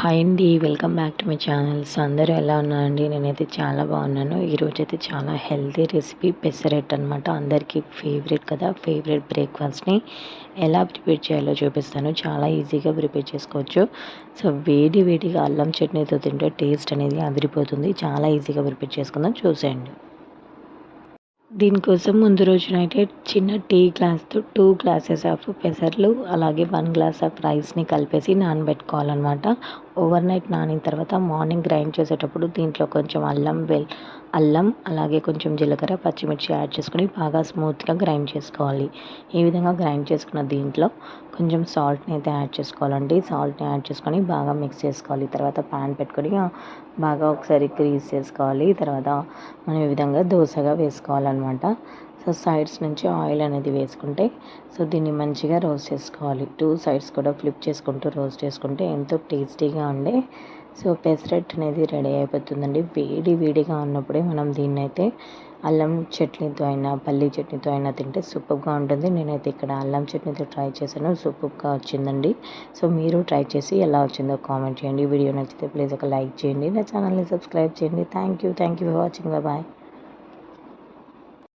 Hi అండి welcome back to my channels అందరూ ఎలా ఉన్నారండి? నేనైతే చాలా బాగున్నాను. ఈరోజు అయితే చాలా హెల్తీ రెసిపీ పెసరెట్ అనమాట అందరికీ ఫేవరెట్ కదా? ఫేవరెట్ బ్రేక్ఫాస్ట్ని ఎలా ప్రిపేర్ చేయాలో చూపిస్తాను. చాలా ఈజీగా ప్రిపేర్ చేసుకోవచ్చు. సో వేడి వేడిగా అల్లం చట్నీతో తింటే టేస్ట్ అనేది అదిరిపోతుంది. చాలా ఈజీగా ప్రిపేర్ చేసుకుందాం. చూసేయండి. దీనికోసం ముందు రోజునైతే చిన్న టీ గ్లాస్తో టూ గ్లాసెస్ ఆఫ్ పెసర్లు అలాగే వన్ గ్లాస్ ఆఫ్ రైస్ని కలిపేసి నానబెట్టుకోవాలన్నమాట. ఓవర్ నైట్ నానిన తర్వాత మార్నింగ్ గ్రైండ్ చేసేటప్పుడు దీంట్లో కొంచెం అల్లం వెల్ అల్లం అలాగే కొంచెం జీలకర్ర పచ్చిమిర్చి యాడ్ చేసుకొని బాగా స్మూత్గా గ్రైండ్ చేసుకోవాలి. ఈ విధంగా గ్రైండ్ చేసుకున్న దీంట్లో కొంచెం సాల్ట్ని అయితే యాడ్ చేసుకోవాలండి. సాల్ట్ని యాడ్ చేసుకొని బాగా మిక్స్ చేసుకోవాలి. తర్వాత ప్యాన్ పెట్టుకొని బాగా ఒకసారి క్రీజ్ చేసుకోవాలి. తర్వాత మనం ఈ విధంగా దోశగా వేసుకోవాలన్నమాట. సో సైడ్స్ నుంచి ఆయిల్ అనేది వేసుకుంటే సో దీన్ని మంచిగా రోస్ట్ చేసుకోవాలి. టూ సైడ్స్ కూడా ఫ్లిప్ చేసుకుంటూ రోస్ట్ చేసుకుంటే ఎంతో టేస్టీగా ఉండే సో పెసరెట్ అనేది రెడీ అయిపోతుందండి. వేడి వేడిగా ఉన్నప్పుడే మనం దీన్ని అయితే అల్లం చట్నీతో అయినా పల్లీ చట్నీతో అయినా తింటే సూపర్గా ఉంటుంది. నేనైతే ఇక్కడ అల్లం చట్నీతో ట్రై చేశాను. సూపర్గా వచ్చిందండి. సో మీరు ట్రై చేసి ఎలా వచ్చిందో కామెంట్ చేయండి. వీడియో నచ్చితే ప్లీజ్ ఒక లైక్ చేయండి. నా ఛానల్ని సబ్స్క్రైబ్ చేయండి. Thank you. Thank you for watching. Bye.